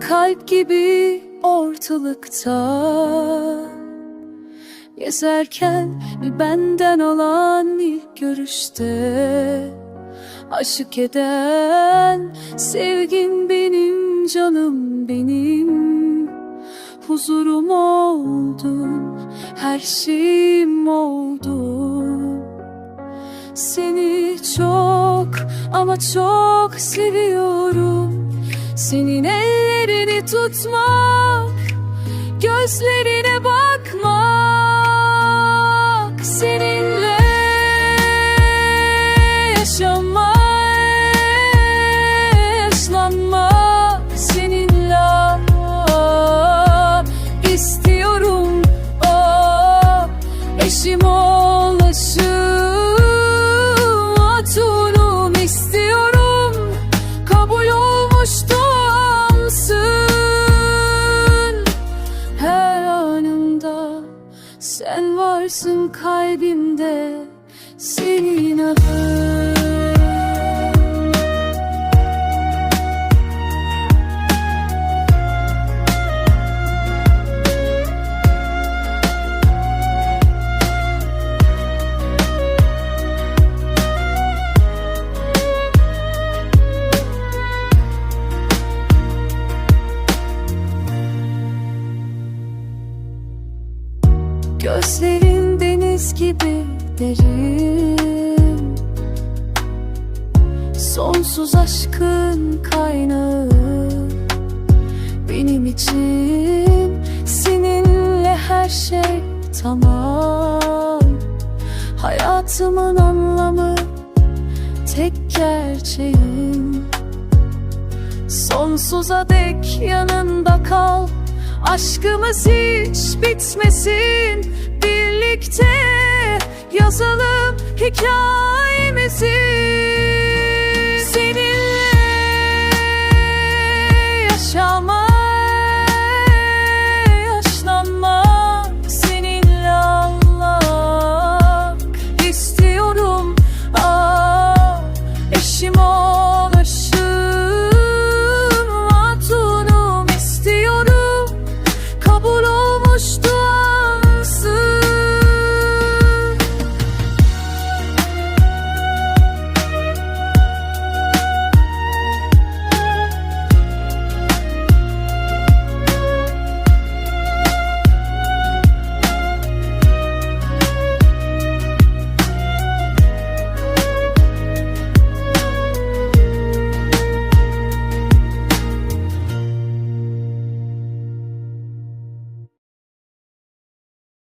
kalp gibi ortalıkta. Gezerken benden olan ilk görüşte Aşık eden sevgim benim canım benim. Huzurum oldun her şeyim oldun Seni çok ama çok seviyorum Senin ellerini tutmak Gözlerine bakmak kalbimde Senin adın Gözlerin deniz gibi derin Sonsuz aşkın kaynağı Benim için. Seninle her şey tamam. Hayatımın anlamı tek gerçeğim. Sonsuza dek yanında kal. Aşkımız hiç bitmesin. Birlikte yazalım hikayemizi